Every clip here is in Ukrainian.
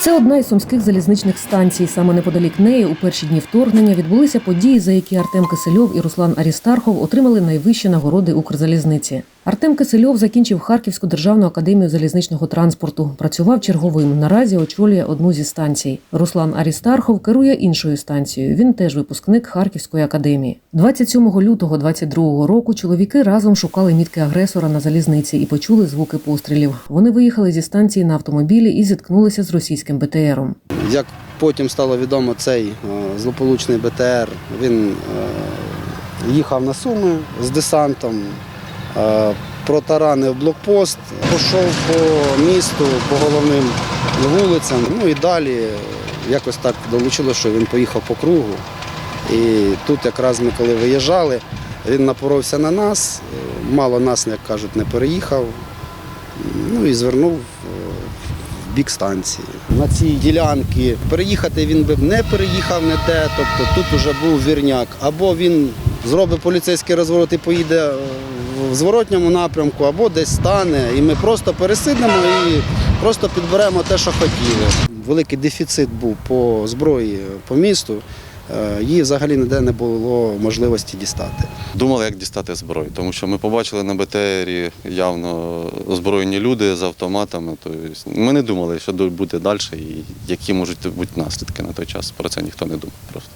Це одна із сумських залізничних станцій. Саме неподалік неї у перші дні вторгнення відбулися події, за які Артем Кисельов і Руслан Арістархов отримали найвищі нагороди Укрзалізниці. Артем Кисельов закінчив Харківську державну академію залізничного транспорту. Працював черговим. Наразі очолює одну зі станцій. Руслан Арістархов керує іншою станцією. Він теж випускник Харківської академії. 27 лютого 22 року чоловіки разом шукали мітки агресора на залізниці і почули звуки пострілів. Вони виїхали зі станції на автомобілі і зіткнулися з російським БТРом. Як потім стало відомо, цей е, злополучний БТР він е, їхав на Суми з десантом, протаранив блокпост, пішов по місту, по головним вулицям. Ну і далі якось так долучило, що він поїхав по кругу. І тут якраз ми коли виїжджали, він напоровся на нас, е, мало нас, як кажуть, не переїхав. Ну і звернув е, в бік станції. На цій ділянці переїхати він би не переїхав не те, тобто тут вже був вірняк. Або він зробить поліцейський розворот і поїде е, в зворотньому напрямку, або десь стане, і ми просто пересиднемо і просто підберемо те, що хотіли. Великий дефіцит був по зброї по місту. е, Її взагалі ніде не було можливості дістати. Думали, як дістати зброю, тому що ми побачили на БТРі явно озброєні люди з автоматами. Тобто ми не думали, що буде далі і які можуть бути наслідки на той час. Про це ніхто не думав просто.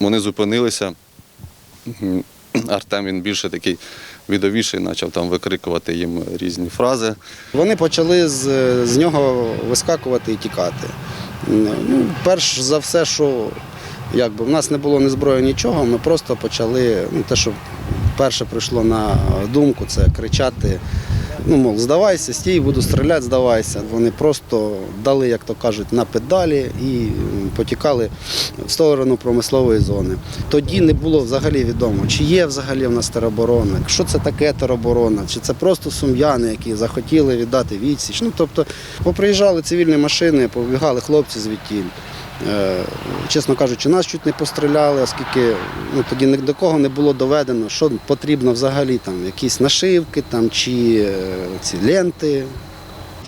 Вони зупинилися. Артем він більше такий відовіший, почав там викрикувати їм різні фрази. Вони почали з, з нього вискакувати і тікати. Ну, перш за все, що якби, в нас не було ні зброї, нічого, ми просто почали, ну, те, що перше прийшло на думку, це кричати, ну, мов, здавайся, стій, буду стріляти, здавайся. Вони просто дали, як то кажуть, на педалі і потікали в сторону промислової зони. Тоді не було взагалі відомо, чи є взагалі в нас тероборона, що це таке тероборона, чи це просто сум'яни, які захотіли віддати відсіч. Ну, тобто, поприїжджали цивільні машини, побігали хлопці звідтіль. Е, Чесно кажучи, нас чуть не постріляли, оскільки ну, тоді ні до кого не було доведено, що потрібно взагалі там якісь нашивки там, чи е, ці ленти.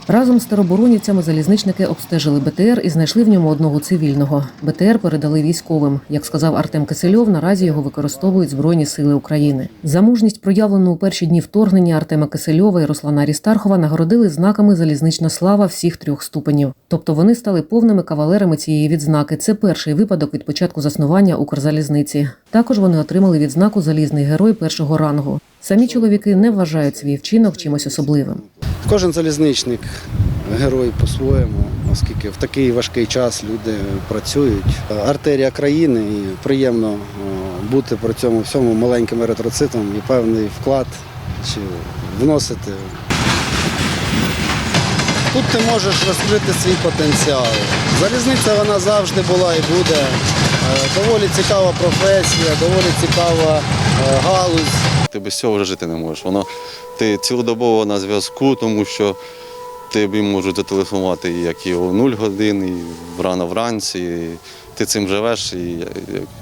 Разом з тероборонівцями залізничники обстежили БТР і знайшли в ньому одного цивільного. БТР передали військовим. Як сказав Артем Кисельов, наразі його використовують Збройні сили України. За мужність, проявлену у перші дні вторгнення Артема Кисельова і Руслана Арістархова, нагородили знаками Залізнична слава всіх трьох ступенів. Тобто вони стали повними кавалерами цієї відзнаки. Це перший випадок від початку заснування Укрзалізниці. Також вони отримали відзнаку Залізний герой першого рангу. Самі чоловіки не вважають свій вчинок чимось особливим. Кожен залізничник герой по-своєму, оскільки в такий важкий час люди працюють. Артерія країни і приємно е, бути при цьому всьому маленьким еритроцитом і певний вклад чи вносити. Тут ти можеш розкрити свій потенціал. Залізниця вона завжди була і буде. Е, Доволі цікава професія, доволі цікава е, галузь. Ти без цього вже жити не можеш. Воно ти цілодобово на зв'язку, тому що тобі можуть зателефонувати як і о 0 годин, і рано вранці. І ти цим живеш і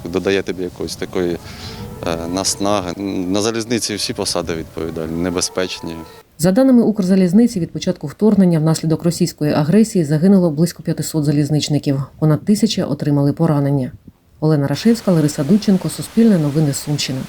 додає тобі якоїсь такої е, наснаги. На залізниці всі посади відповідальні, небезпечні. За даними Укрзалізниці, від початку вторгнення внаслідок російської агресії загинуло близько 500 залізничників. Понад тисяча отримали поранення. Олена Рашевська, Лариса Дудченко, Суспільне новини Сумщина.